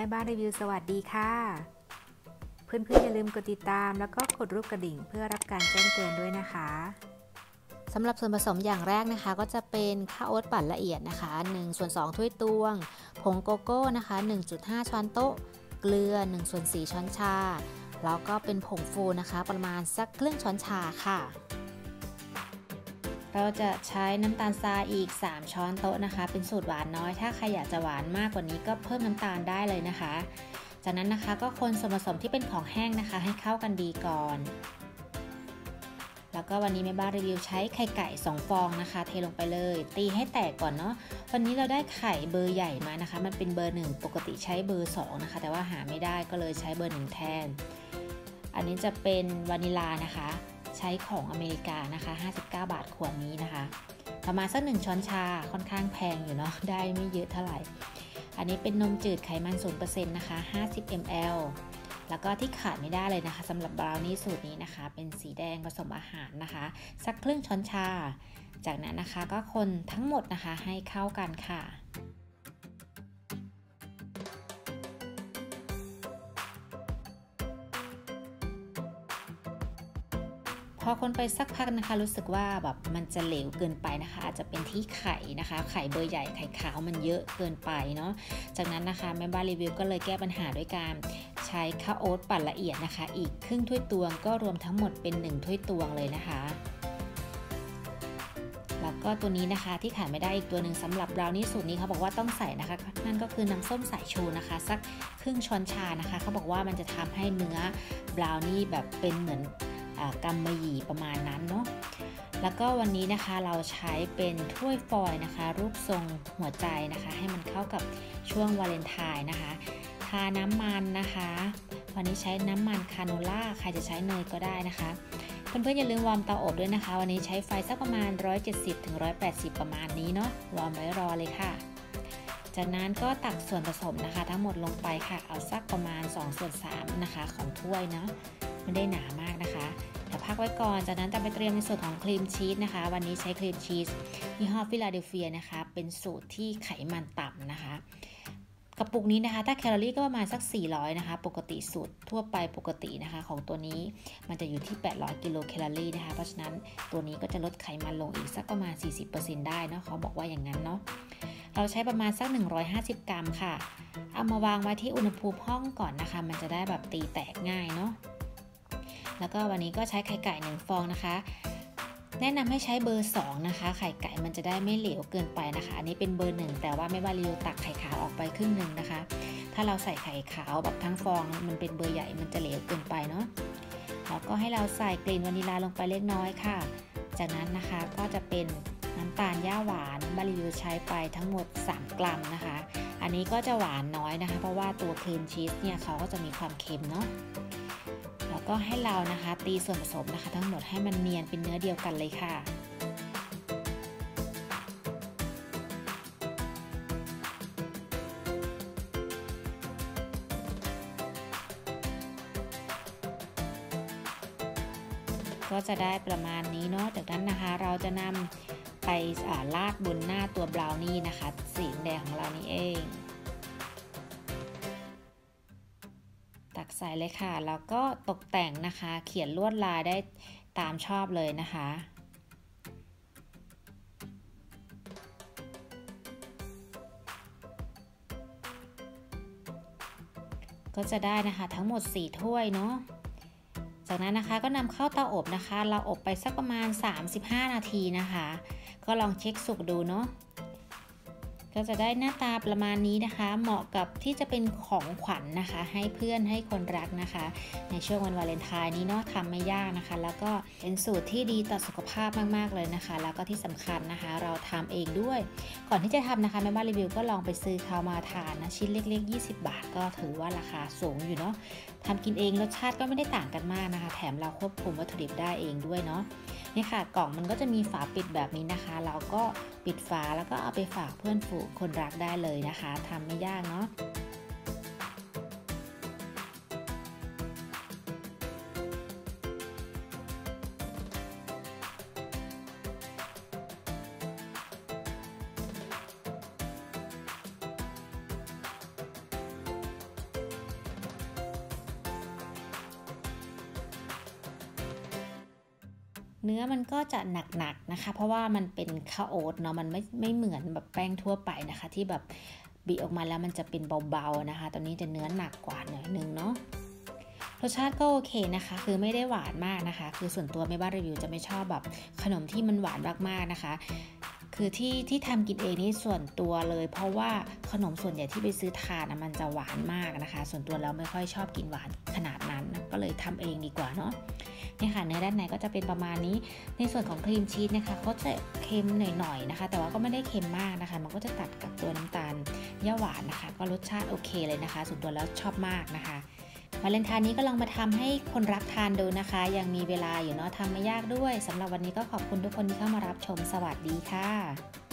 แม่บ้านรีวิวสวัสดีค่ะ เพื่อนๆอย่าลืมกดติดตาม แล้วก็กดรูปกระดิ่งเพื่อรับการแจ้งเตือนด้วยนะคะสำหรับส่วนผสมอย่างแรกนะคะ ก็จะเป็นข้าวโอ๊ตปั่นละเอียดนะคะ1ส่วน2ถ้วยตวง ผงโกโก้นะคะ 1.5 ช้อนโต๊ะ เกลือ1ส่วน4ช้อนชา แล้วก็เป็นผงฟูนะคะ ประมาณสักครึ่งช้อนชาค่ะ เราจะใช้น้ำตาลทรายอีก 3 ช้อนโต๊ะนะคะ เป็นสูตรหวานน้อย ถ้าใครอยากจะหวานมากกว่านี้ก็เพิ่มน้ำตาลได้เลยนะคะ จากนั้นนะคะก็คนส่วนผสมที่เป็นของแห้งนะคะ ให้เข้ากันดีก่อน แล้วก็วันนี้แม่บ้านรีวิวใช้ไข่ไก่ 2 ฟองนะคะ เทลงไปเลย ตีให้แตกก่อนเนาะ วันนี้เราได้ไข่เบอร์ใหญ่มานะคะ มันเป็นเบอร์ 1 ปกติใช้เบอร์ 2 นะคะ แต่ว่าหาไม่ได้ก็เลยใช้เบอร์ 1 แทน อันนี้จะเป็นวานิลานะคะ ใช้ของอเมริกานะคะ 59 บาทขวดนี้นะคะ ประมาณสักหนึ่งช้อนชาค่อนข้างแพงอยู่เนาะได้ไม่เยอะเท่าไหร่ อันนี้เป็นนมจืดไขมัน0%นะคะ 50 ml แล้วก็ที่ขาดไม่ได้เลยนะคะสำหรับบราวนี่สูตรนี้นะคะ เป็นสีแดงผสมอาหารนะคะ สักครึ่งช้อนชา จากนั้นนะคะก็คนทั้งหมดนะคะให้เข้ากันค่ะ อคนไปสักพักนะคะ รู้สึกว่าแบบมันจะเหลวเกินไปนะคะ อาจจะเป็นที่ไข่นะคะ ไข่เบอร์ใหญ่ไข่ขาวมันเยอะเกินไปเนาะจากนั้นนะคะแม่บ้านรีวิวก็เลยแก้ปัญหาด้วยการใช้ข้าวโอ๊ตปั่นละเอียดนะคะ อีกครึ่งถ้วยตวงก็รวมทั้งหมดเป็น 1 ถ้วยตวงเลยนะคะแล้วก็ตัวนี้นะคะที่ขาดไม่ได้อีกตัวหนึ่งสำหรับบราวนี่สูตรนี้เขาบอกว่าต้องใส่นะคะ นั่นก็คือน้ำส้มสายชูนะคะ สักครึ่งช้อนชานะคะเขาบอกว่ามันจะทำให้เนื้อบราวนี่แบบเป็นเหมือน กำมะหยี่ประมาณนั้นเนาะแล้วก็วันนี้นะคะเราใช้เป็นถ้วยฟอยนะคะ รูปทรงหัวใจนะคะ ให้มันเข้ากับช่วงวาเลนไทน์นะคะทาน้ำมันนะคะ วันนี้ใช้น้ำมันคาโนล่าใครจะใช้เนยก็ได้นะคะเพื่อนๆอย่าลืมวอร์มเตาอบด้วยนะคะ วันนี้ใช้ไฟสักประมาณ 170-180 ประมาณนี้เนาะวอร์มไว้รอเลยค่ะ จากนั้นก็ตักส่วนผสมนะคะ ทั้งหมดลงไปค่ะเอาสักประมาณ2ส่วน3นะคะ ของถ้วยเนาะ ไม่ได้หนามากนะคะเดี๋ยวพักไว้ก่อนจากนั้นจะไปเตรียมในส่วนของครีมชีสนะคะ วันนี้ใช้ครีมชีสยี่ห้อฟิลาเดลเฟียนะคะ เป็นสูตรที่ไขมันต่ำนะคะกระปุกนี้นะคะ ถ้าแคลอรี่ก็ประมาณสัก 400 นะคะ ปกติสูตรทั่วไปปกตินะคะ ของตัวนี้มันจะอยู่ที่ 800 กิโลแคลอรี่นะคะ เพราะฉะนั้นตัวนี้ก็จะลดไขมันลงอีกสักประมาณ 40%ได้เนาะเขาบอกว่าอย่างนั้นเนาะ เราใช้ประมาณสัก 150 กรัมค่ะ เอามาวางไว้ที่อุณหภูมิห้องก่อนนะคะ มันจะได้แบบตีแตกง่ายเนาะ แล้วก็วันนี้ก็ใช้ไข่ไก่หนึ่งฟองนะคะ แนะนำให้ใช้เบอร์ 2 นะคะ ไข่ไก่มันจะได้ไม่เหลวเกินไปนะคะ อันนี้เป็นเบอร์ 1 แต่ว่าไม่บาริวตักไข่ขาวออกไปครึ่งหนึ่งนะคะ ถ้าเราใส่ไข่ขาวแบบทั้งฟอง มันเป็นเบอร์ใหญ่มันจะเหลวเกินไปเนาะแล้วก็ให้เราใส่กลิ่นวานิลาลงไปเล็กน้อยค่ะ จากนั้นนะคะก็จะเป็นน้ำตาลย่าหวานบาริวใช้ไปทั้งหมด 3 กรัมนะคะ อันนี้ก็จะหวานน้อยนะคะ เพราะว่าตัวครีมชีสเนี่ยเขาก็จะมีความเค็มเนาะ ก็ให้เรานะคะตีส่วนผสมนะคะ ทั้งหมดให้มันเนียนเป็นเนื้อเดียวกันเลยค่ะก็จะได้ประมาณนี้เนาะ จากนั้นนะคะเราจะนำไปลาดบนหน้าตัวบราวนี่นะคะ สีแดงของเรานี่เอง ตักใส่เลยค่ะ แล้วก็ตกแต่งนะคะ เขียนลวดลายได้ตามชอบเลยนะคะก็จะได้นะคะทั้งหมด 4 ถ้วยเนาะ จากนั้นนะคะก็นำเข้าเตาอบนะคะ เราอบไปสักประมาณ 35 นาทีนะคะ ก็ลองเช็คสุกดูเนาะ ก็จะได้หน้าตาประมาณนี้นะคะ เหมาะกับที่จะเป็นของขวัญนนะคะ ให้เพื่อนให้คนรักนะคะ ในช่วงวันวาเลนไทน์นี้เนาะทำไม่ยากนะคะ แล้วก็เป็นสูตรที่ดีต่อสุขภาพมากๆเลยนะคะ แล้วก็ที่สำคัญนะคะ เราทำเองด้วย ก่อนที่จะทำนะคะแม่บ้านรีวิวก็ลองไปซื้อเขามาทานนะชิ้นเล็กๆ 20 บาท ก็ถือว่าราคาสูงอยู่เนาะทำกินเองรสชาติก็ไม่ได้ต่างกันมากนะคะ แถมเราควบคุมวัตถุดิบได้เองด้วยเนาะ นี่ค่ะกล่องมันก็จะมีฝาปิดแบบนี้นะคะ เราก็ปิดฝาแล้วก็เอาไปฝากเพื่อนฝูงคนรักได้เลยนะคะทำไม่ยากเนาะ เนื้อมันก็จะหนักๆนะคะ เพราะว่ามันเป็นข้าวโอ๊ตเนาะมันไม่ไม่เหมือนแบบแป้งทั่วไปนะคะ ที่แบบบีออกมาแล้วมันจะเป็นเบาๆนะคะ ตอนนี้จะเนื้อหนักกว่าหน่อยนึงเนาะรสชาติก็โอเคนะคะ คือไม่ได้หวานมากนะคะ คือส่วนตัวไม่บ้านรีวิวจะไม่ชอบแบบขนมที่มันหวานมากๆนะคะ คือที่ที่ทำกินเองนี่ส่วนตัวเลย เพราะว่าขนมส่วนใหญ่ที่ไปซื้อทานมันจะหวานมากนะคะ ส่วนตัวแล้วไม่ค่อยชอบกินหวานขนาดนั้น ก็เลยทำเองดีกว่าเนาะ นี่ค่ะเนื้อด้านในก็จะเป็นประมาณนี้ ในส่วนของครีมชีสนะคะเขาจะเค็มหน่อยๆนะคะ แต่ว่าก็ไม่ได้เค็มมากนะคะ มันก็จะตัดกับตัวน้ำตาลย่าหวานนะคะ ก็รสชาติโอเคเลยนะคะส่วนตัวแล้วชอบมากนะคะวาเลนไทน์นี้ก็ลองมาทำให้คนรักทานดูนะคะ ยังมีเวลาอยู่เนาะทำไม่ยากด้วยสำหรับวันนี้ก็ขอบคุณทุกคนที่เข้ามารับชมสวัสดีค่ะ